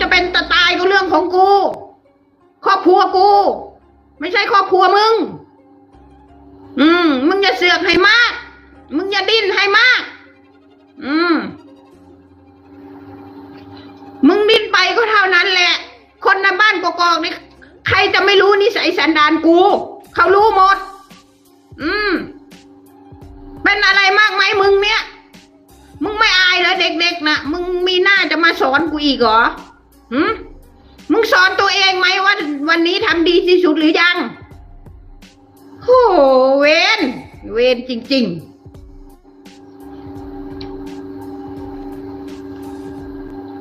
จะเป็นตะตายก็เรื่องของกู ครอบครัวกู ไม่ใช่ครอบครัวมึง อืม มึงอย่าเสือกให้มาก มึงอย่าดิ้นให้มาก อืม มึงดิ้นไปก็เท่านั้นแหละ คนในบ้านกอกๆนี่ใครจะไม่รู้นิสัยสันดานกู เขารู้หมด อืม เป็นอะไรมากไหมมึงเนี่ยมึงไม่อายเหรอเด็กๆนะมึงมีหน้าจะมาสอนกูอีกเหรอ หืมมึงสอนตัวเองไหมว่า วันนี้ทำดีที่สุดหรือยังโอ้เวนเวนจริง ๆ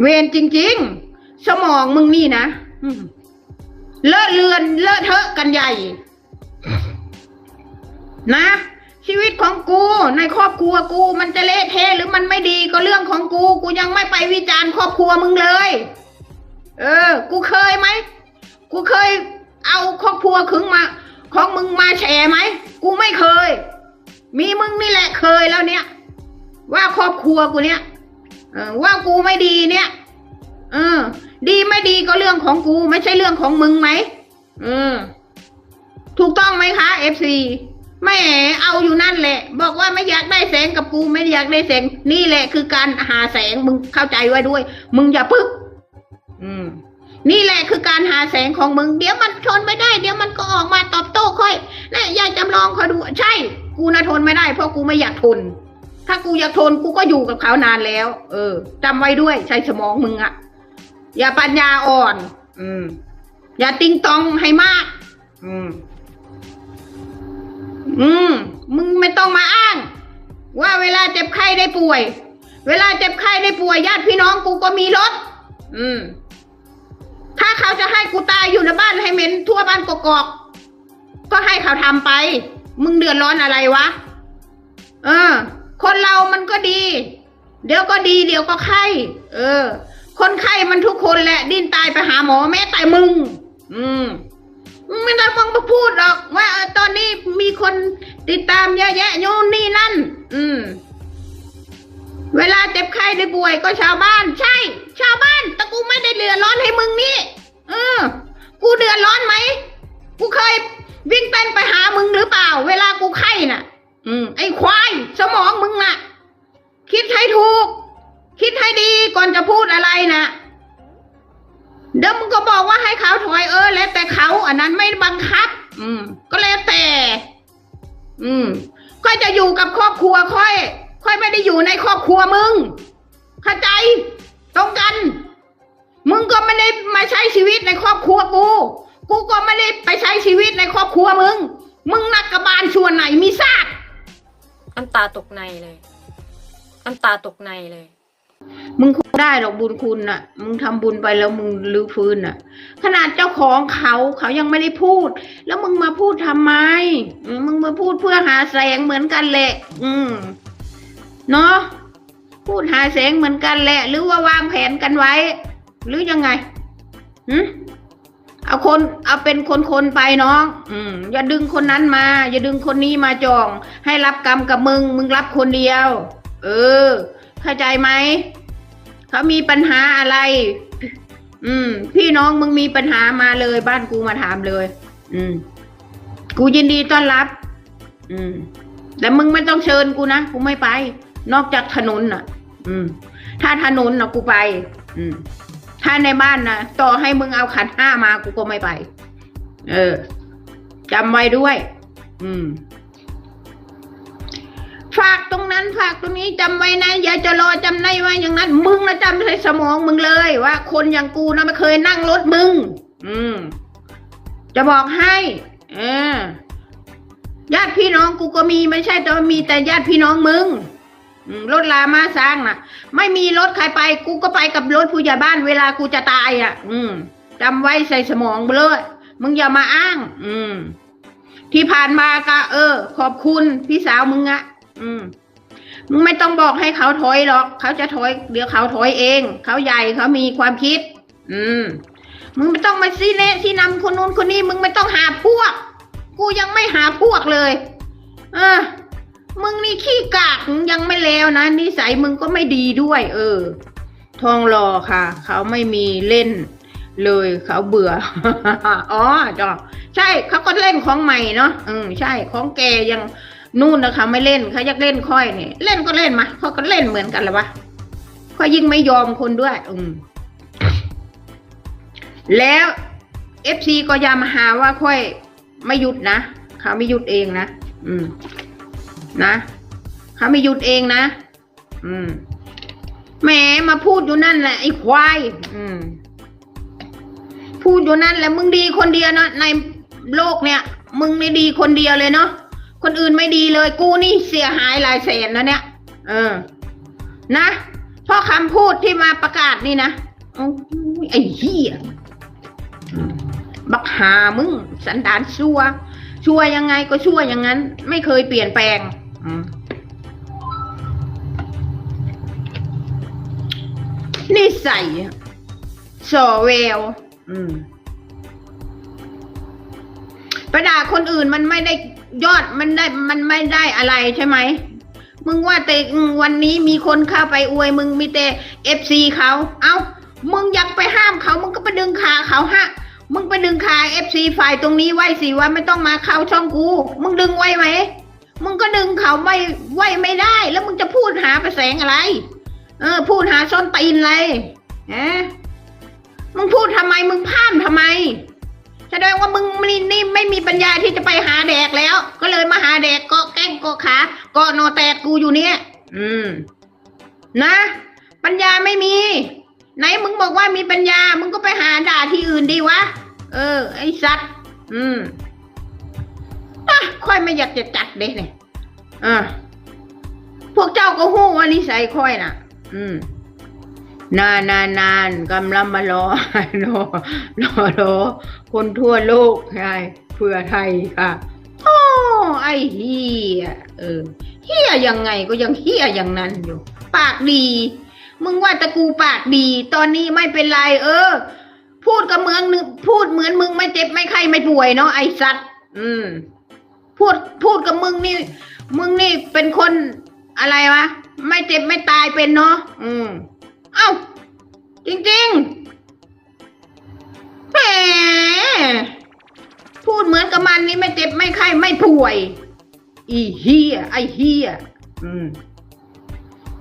เวนจริง ๆ สมองมึงนี่นะเลอะเลือน เลอะเทอะกันใหญ่ นะ ชีวิตของกู ในครอบครัวกู มันจะเละเทะหรือมันไม่ดีก็เรื่องของกู กูยังไม่ไปวิจารณ์ครอบครัวมึงเลย เออ กูเคยไหม กูเคยเอาครอบครัวขึงมา ของมึงมาแฉไหม กูไม่เคย มีมึงนี่แหละเคยแล้วเนี่ย ว่าครอบครัวกูเนี่ยเออว่ากูไม่ดีเนี่ยเออ ดีไม่ดีก็เรื่องของกู ไม่ใช่เรื่องของมึงไหมเออ ถูกต้องไหมคะเอฟซีแม่เอาอยู่นั่นแหละ บอกว่าไม่อยากได้แสงกับกูไม่อยากได้แสงนี่แหละคือการหาแสงมึงเข้าใจไว้ด้วย มึงอย่าปึ๊ก อืม นี่แหละคือการหาแสงของมึง เดี๋ยวมันทนไม่ได้ เดี๋ยวมันก็ออกมาตอบโต้ค่อยนะยายจำลองคอยดู ใช่ กูนะทนไม่ได้ เพราะกูไม่อยากทน ถ้ากูอยากทนกูก็อยู่กับเขานานแล้ว เออจำไว้ด้วยใช้สมองมึงอะอย่าปัญญาอ่อน อืม อย่าติงตองให้มาก อืม อืม มึงไม่ต้องมาอ้าง ว่าเวลาเจ็บไข้ได้ป่วย เวลาเจ็บไข้ได้ป่วยญาติพี่น้องกูก็มีรถ อืม ถ้าเขาจะให้กูตายอยู่ในบ้านให้เหม็นทั่วบ้านกอกก็ให้เขาทำไป มึงเดือดร้อนอะไรวะ เออ คนเรามันก็ดี เดี๋ยวก็ดี เดี๋ยวก็ไข้เออ คนไข้มันทุกคนแหละ ดิ้นตายไปหาหมอแม้แต่มึง อืมมึงไม่ต้องมึงมาพูดหรอก ว่าตอนนี้มีคนติดตามเยอะแยะโน่นนี่นั่น อืม เวลาเจ็บไข้ได้ป่วยก็ชาวบ้าน ใช่ ชาวบ้าน แต่กูไม่ได้เดือดร้อนให้มึงนี่ เออ กูเดือดร้อนไหม กูเคยวิ่งเต้นไปหามึงหรือเปล่า เวลากูไข้น่ะ อืม ไอ้ควาย สมองมึงน่ะ คิดให้ถูก คิดให้ดีก่อนจะพูดอะไรนะ เดี๋ยวมึงก็บอกว่าให้เขาถอยเออ แล้วแต่เขาอันนั้นไม่บังคับ อืม ก็แล้วแต่ อืมค่อยจะอยู่กับครอบครัวค่อย ค่อยไม่ได้อยู่ในครอบครัวมึง เข้าใจ ตรงกัน มึงก็ไม่ได้มาใช้ชีวิตในครอบครัวกู กูก็ไม่ได้ไปใช้ชีวิตในครอบครัวมึง มึงนักกระบาลส่วนไหนมีซากน้ำตาตกในเลยน้ำตาตกในเลย มึงคงได้หรอกบุญคุณน่ะ มึงทำบุญไปแล้วมึงลือฟื้นน่ะ ขนาดเจ้าของเขาเขายังไม่ได้พูด แล้วมึงมาพูดทำไมอืมมึงมาพูดเพื่อหาแสงเหมือนกันแหละ อืม เนาะพูดหาแสงเหมือนกันแหละ หรือว่าวางแผนกันไว้ หรือยังไงหืเอาคนเอาเป็นคนๆไปน้อง อืม อย่าดึงคนนั้นมา อย่าดึงคนนี้มาจอง ให้รับกรรมกับมึง มึงรับคนเดียว เออ เข้าใจไหมเขามีปัญหาอะไร อืม พี่น้องมึงมีปัญหามาเลย บ้านกูมาถามเลย อืม กูยินดีต้อนรับ อืม แต่มึงไม่ต้องเชิญกูนะกูไม่ไป นอกจากถนนน่ะ อืม ถ้าถนนน่ะกูไป อืม ถ้าในบ้านนะต่อให้มึงเอาขันห้ามากูก็ไม่ไป เออจำไว้ด้วย อืม ฝากตรงนั้นฝากตรงนี้จำไว้นะ อย่าจะรอจำได้ว่าอย่างนั้น มึงนะจำใส่สมองมึงเลย ว่า คนอย่างกูนะไม่เคยนั่งรถมึง อืม จะบอกให้ เออญาติพี่น้องกูก็มีไม่ใช่แต่มีแต่ญาติพี่น้องมึง รถลามาสร้างน่ะ ไม่มีรถใครไป กูก็ไปกับรถผู้ใหญ่บ้านเวลากูจะตายอะ อืมจำไว้ใส่สมองไปเลยมึงอย่ามาอ้าง อืม ที่ผ่านมาก็ เออ ขอบคุณพี่สาวมึงอะอืม มึงไม่ต้องบอกให้เขาถอยหรอก เขาจะถอย เดี๋ยวเขาถอยเอง เขาใหญ่เขามีความคิด อืม มึงไม่ต้องมาซีเนะที่นำคนนู้นคนนี้ มึงไม่ต้องหาพวก กูยังไม่หาพวกเลย เออ มึงนี่ขี้กากยังไม่เลวนะนิสัยมึงก็ไม่ดีด้วย เออ ทองหล่อค่ะ เขาไม่มีเล่นเลยเขาเบื่อ อ๋อจ้ะใช่เขาก็เล่นของใหม่เนาะอืมใช่ของแกยังนู่นนะคะไม่เล่นเขาอยากเล่นค่อยเนี่ยเล่นก็เล่นมาเขาก็เล่นเหมือนกันแหละวะเขายิ่งไม่ยอมคนด้วย อืมแล้วเอฟซีก็ยามาหาว่าค่อยไม่หยุดนะเขาไม่หยุดเองนะอืม นะเขาไม่หยุดเองนะ อืมแหมมาพูดอยู่นั่นแหละไอ้ควายอืม พูดอยู่นั่นแหละมึงดีคนเดียวนะในโลกเนี่ย มึงไม่ดีคนเดียวเลยเนาะคนอื่นไม่ดีเลย กูนี่เสียหายหลายแสนนะเนี่ย เออ นะเพราะคำพูดที่มาประกาศนี่นะอ้ยไอ้เหี้ยบักหามึง สันดานชั่ว ชั่วยังไงก็ชั่วอย่างนั้น ไม่เคยเปลี่ยนแปลง นิสัยอะสอแววอืมไปด่าคนอื่นมันไม่ได้ยอดมันได้มันไม่ได้อะไรใช่ไหม มึงว่าแต่วันนี้มีคนเข้าไปอวย มึงมีแต่เอฟซีเขา เอา้า มึงอยากไปห้ามเขา มึงก็ไปดึงขาเขาฮะ มึงไปดึงขาเอฟซีฝ่ายตรงนี้ไว้สิว่าไม่ต้องมาเข้าช่องกู มึงดึงไว้ไหม มึงก็ดึงเขาไว้ไว้ไม่ได้ แล้วมึงจะพูดหาประแสงอะไร เออ พูดหาส้นตีนเลยฮะมึงพูดทำไมมึงพามทำไมแสดงว่ามึงนี่นี่ไม่มีปัญญาที่จะไปหาแดกแล้ว ก็เลยมาหาแดกเกาะแก้งเกาะขาเกาะนอแตกกูอยู่เนี่ย อืม นะ ปัญญาไม่มี ไหนมึงบอกว่ามีปัญญา มึงก็ไปหาด่าที่อื่นดีวะ เออ ไอ้สัตว์ อืมะค่อยไม่อยากจะจัดเด็เนี่ยอะพวกเจ้าก็หู้ว่านิสัยค่อยน่ะ อืม นานนานนานกำลังมารอรอรอรอคนทั่วโลกใช่เพื่อไทยค่ะโอ้ไอ้เฮียเออเฮียยังไงก็ยังเฮียอย่างนั้นอยู่ ปากดี มึงว่าตะกูปากดี ตอนนี้ไม่เป็นไร เออ พูดกับเมืองนึงพูดเหมือนมึงไม่เจ็บไม่ไข้ไม่ป่วยเนาะไอ้สัตว์อืม พูดพูดกับมึงนี่ มึงนี่เป็นคนอะไรวะ ไม่เจ็บไม่ตายเป็นเนาะอืม เอ้า จริงๆแหมพูดเหมือนกับมันนี่ไม่เจ็บไม่ไข้ไม่ป่วย อีเฮียไอเฮียอืม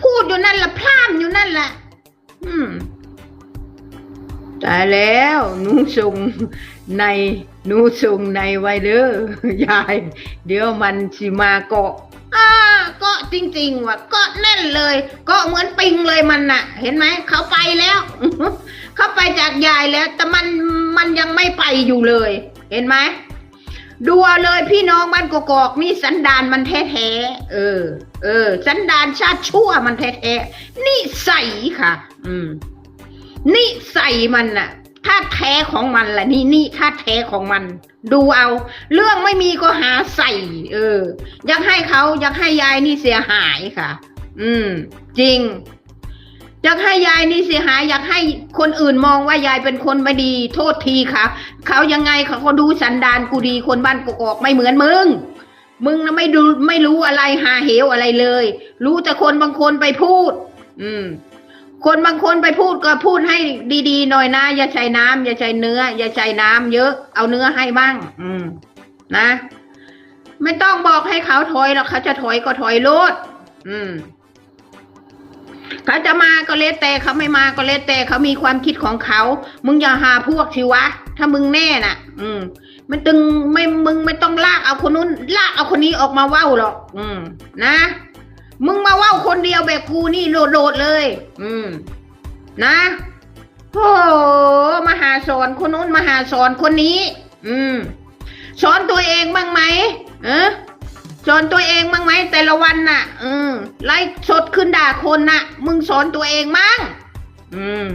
พูดอยู่นั่นละพร่ามอยู่นั่นละอืมตายแล้วนูส่งใน นูส่งในไว้เด้อยาย เดี๋ยวมันสิมาเกาะอ่าเกาะจริง ๆ ว่ะเกาะแน่นเลยเกาะเหมือนปิงเลยมันน่ะ เห็นไหมเขาไปแล้ว เขาไปจากยายแล้ว แต่มันมันยังไม่ไปอยู่เลย เห็นไหมดูเอาเลยพี่น้องบ้านกกอกนี่สันดานมันแท้ๆเออ เออ สันดานชาติชั่วมันแท้ๆนิสัยค่ะ อืมนิสัยมันน่ะ ท่าแท้ของมันแหละนี่นี่ท่าแท้ของมัน ดูเอา เรื่องไม่มีก็หาใส่ เออ อยากให้เขาอยากให้ยายนี่เสียหายค่ะ อืม จริงอยากให้ยายนี่เสียหายอยากให้คนอื่นมองว่ายายเป็นคนไม่ดี โทษทีค่ะเขายังไงเขาก็ดูสันดานกูดีคนบ้านกกอกไม่เหมือนมึง มึงนะไม่ดูไม่รู้อะไรหาเหวอะไรเลย รู้แต่คนบางคนไปพูด อืม คนบางคนไปพูดก็พูดให้ดีๆหน่อยนะ อย่าใช้น้ำอย่าใช้เนื้อ อย่าใช้น้ำเยอะเอาเนื้อให้บ้าง อืม นะ ไม่ต้องบอกให้เขาถอยหรอกเขาจะถอยก็ถอยโลดอืมเขาจะมาก็เลสแต่เขาไม่มาก็เลสแต่เขามีความคิดของเขา มึงอย่าหาพวกสิวะ ถ้ามึงแน่น่ะ อืมไม่ตึงไม่มึงไม่ต้องลากเอาคนนู้น ลากเอาคนนี้ออกมาเว้าหรอก อืม นะ มึงมาเว้าคนเดียวแบบกูนี่โดดๆเลย อืม นะโอ้มาหาสอนคนนู้นมาหาสอนคนนี้ อืม สอนตัวเองบ้างไหมเออสอนตัวเองบ้างไหมแต่ละวันน่ะ อืมไล่สดขึ้นด่าคนน่ะ มึงสอนตัวเองมั้งอืม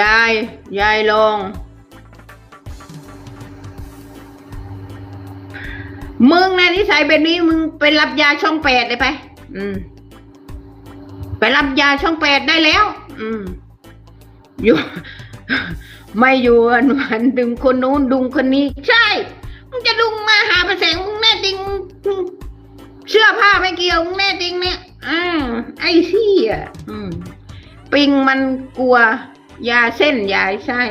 ยาย ยายลง มึงนะนิสัยแบบนี้มึงไปรับยาช่องแปดเลยไป อืม ไปรับยาช่องแปดได้แล้ว อืม อยู่ ไม่อยู่วันวันดึงคนนู้นดึงคนนี้ ใช่ มึงจะดึงมาหาประแสงมึงแน่จริง เสื้อผ้าไม่เกี่ยวมึงแน่จริงเนี่ยอ่าไอ้เสี่ยอืม ปิงมันกลัวยาเส้นยาใช่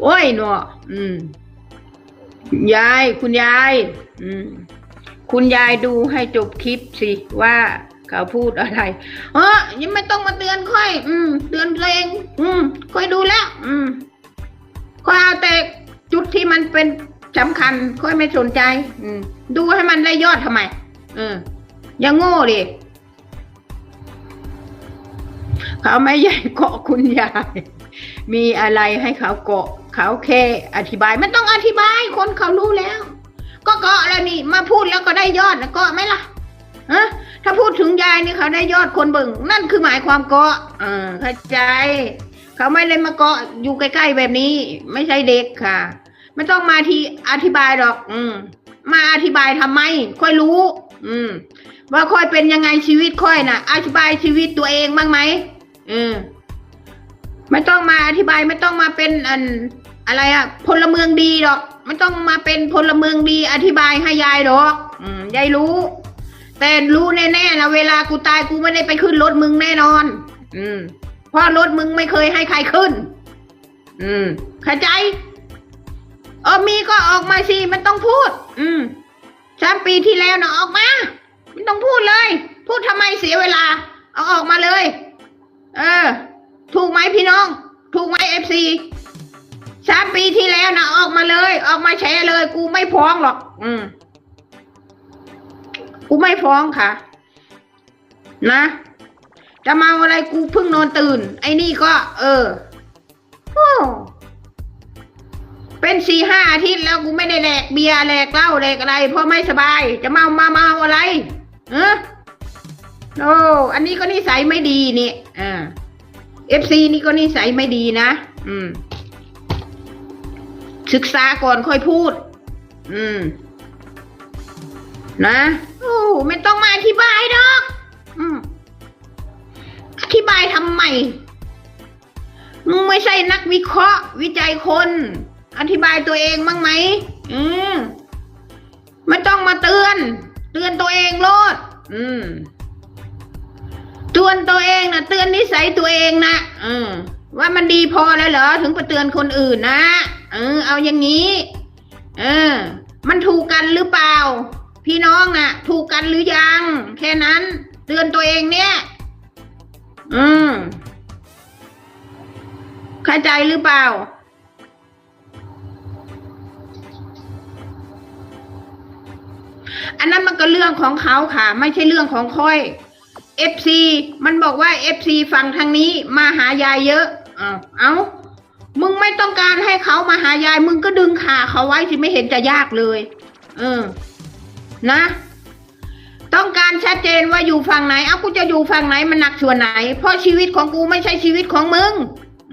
โอ้ยหนออืม ยายคุณยายคุณยายดูให้จบคลิปสิว่าเขาพูดอะไรเออยังไม่ต้องมาเตือนค่อย อืม เตือนตัวเอง อืม ค่อยดูแล้ว อืม ค่อยเอาแต่จุดที่มันเป็นสำคัญ ค่อยไม่สนใจ อืม ดูให้มันได้ยอดทำไม เอออย่างโง่ดิเขาไม่ใหญ่เกาะคุณยาย มีอะไรให้เขาเกาะ เขาแค่อธิบายไม่ต้องอธิบายคนเขารู้แล้ว ก็เกาะแล้วนี่มาพูดแล้วก็ได้ยอดนะเกาะไหมล่ะฮะถ้าพูดถึงยายนี่เขาได้ยอดคนเบิ่ง นั่นคือหมายความเกาะเออเข้าใจ เขาไม่เลยมาเกาะอยู่ใกล้ๆแบบนี้ ไม่ใช่เด็กค่ะ ไม่ต้องมาที่อธิบายหรอก อืม มาอธิบายทำไม ค่อยรู้ อืม ว่าค่อยเป็นยังไงชีวิตค่อยน่ะ อธิบายชีวิตตัวเองบ้างไหมอืมไม่ต้องมาอธิบายไม่ต้องมาเป็นอัน อะไรอะพลเมืองดีหรอก ไม่ต้องมาเป็นพลเมืองดีอธิบายให้ยายหรอก อืมยายรู้ แต่รู้แน่ๆนะเวลากูตายกูไม่ได้ไปขึ้นรถมึงแน่นอน อืมเพราะรถมึงไม่เคยให้ใครขึ้น อืมเข้าใจ เออมีก็ออกมาสิมันต้องพูด อืมสามปีที่แล้วนะออกมาไม่ต้องพูดเลย พูดทำไมเสียเวลา เอาออกมาเลย เออ ถูกไหมพี่น้อง ถูกไหมเอฟซี สามปีที่แล้วนะออกมาเลย ออกมาแชร์เลย กูไม่ฟ้องหรอก อืม กูไม่ฟ้องค่ะ นะจะมาอะไรกูเพิ่งนอนตื่น ไอ้นี่ก็ เออเป็นสี่ห้าอาทิตย์แล้วกูไม่ได้แหลกเบียร์แหลกเหล้าแหลกอะไร เพราะไม่สบาย จะเมามาเมาอะไรเออโอ้อันนี้ก็นิสัยไม่ดีนี่อ่าเอฟซีนี่ก็นิสัยไม่ดีนะ อืม ศึกษาก่อนค่อยพูด อืม นะโอ้ไม่ต้องมาอธิบายดอก อืม อธิบายทำไมมึงไม่ใช่นักวิเคราะห์ วิจัยคน อธิบายตัวเองบ้างไหม อืม ไม่ต้องมาเตือน เตือนตัวเองโลด อืมเตือนตัวเองนะเตือนนิสัยตัวเองนะอืมว่ามันดีพอแล้วเหรอ ถึงไปเตือนคนอื่นนะ เออ เอาอย่างนี้ เออ มันถูกกันหรือเปล่า พี่น้องน่ะ ถูกกันหรือยัง แค่นั้น เตือนตัวเองเนี่ย อืมเข้าใจหรือเปล่า อันนั้นมันก็เรื่องของเขาค่ะ ไม่ใช่เรื่องของค่อย FC มันบอกว่า FC ฟังทางนี้มาหายายเยอะ เอาเอา มึงไม่ต้องการให้เขามาหายาย มึงก็ดึงขาเขาไว้สิไม่เห็นจะยากเลย เออ นะ ต้องการชัดเจนว่าอยู่ฝั่งไหน เอากูจะอยู่ฝั่งไหนมันหนักส่วนไหน เพราะชีวิตของกูไม่ใช่ชีวิตของมึง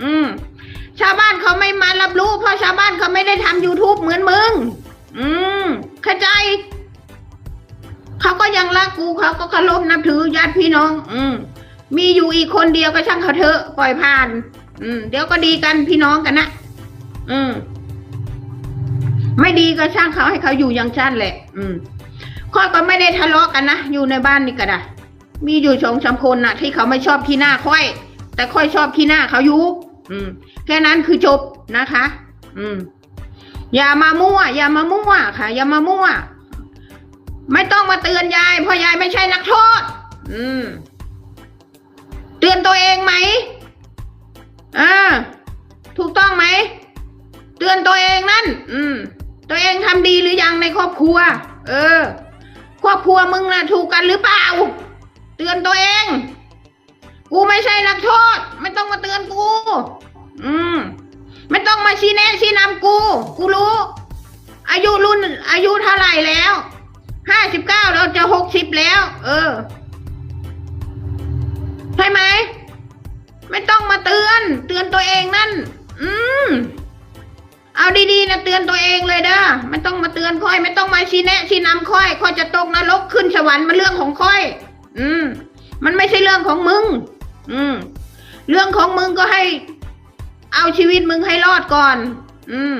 อืม ชาวบ้านเขาไม่มารับรู้ เพราะชาวบ้านเขาไม่ได้ทำ youtube เหมือนมึง อืมเข้าใจ เขาก็ยังรักกูเขาก็เคารพนับถือญาติพี่น้อง อืม มีอยู่อีกคนเดียวก็ช่างเขาเถอะปล่อยผ่าน อืม เดี๋ยวก็ดีกันพี่น้องกันนะอืม ไม่ดีก็ช่างเขาให้เขาอยู่ย่างชั้นแหละ อืมค่อยก็ไม่ได้ทะเลาะกันนะอยู่ในบ้านนี่ก็ได้มีอยู่สองสามคนนะที่เขาไม่ชอบที่หน้าค่อย แต่ค่อยชอบที่หน้าเขาอยู่อืม แค่นั้นคือจบนะคะ อืม อย่ามามั่ว อย่ามามั่วค่ะ อย่ามามั่ว ไม่ต้องมาเตือนยายเพราะยายไม่ใช่นักโทษ อืม เตือนตัวเองไหม อ่าถูกต้องไหม เตือนตัวเองนั่น อืม ตัวเองทำดีหรือยังในครอบครัว เออ ครอบครัวมึงน่ะถูกกันหรือเปล่า เตือนตัวเอง กูไม่ใช่นักโทษ ไม่ต้องมาเตือนกู อืม ไม่ต้องมาชี้แนะชี้นำกู กูรู้ อายุรุ่น อายุเท่าไหร่แล้วห้าสิบเก้าเราจะหกสิบแล้ว เออ ใช่ไหม ไม่ต้องมาเตือน เตือนตัวเองนั่น อืม เอาดีๆนะเตือนตัวเองเลยเด้อไม่ต้องมาเตือนค่อย ไม่ต้องมาชี้แนะชี้นำค่อยค่อยจะตกนรกขึ้นสวรรค์มันเรื่องของค่อย อืม มันไม่ใช่เรื่องของมึง อืม เรื่องของมึงก็ให้ เอาชีวิตมึงให้รอดก่อน อืม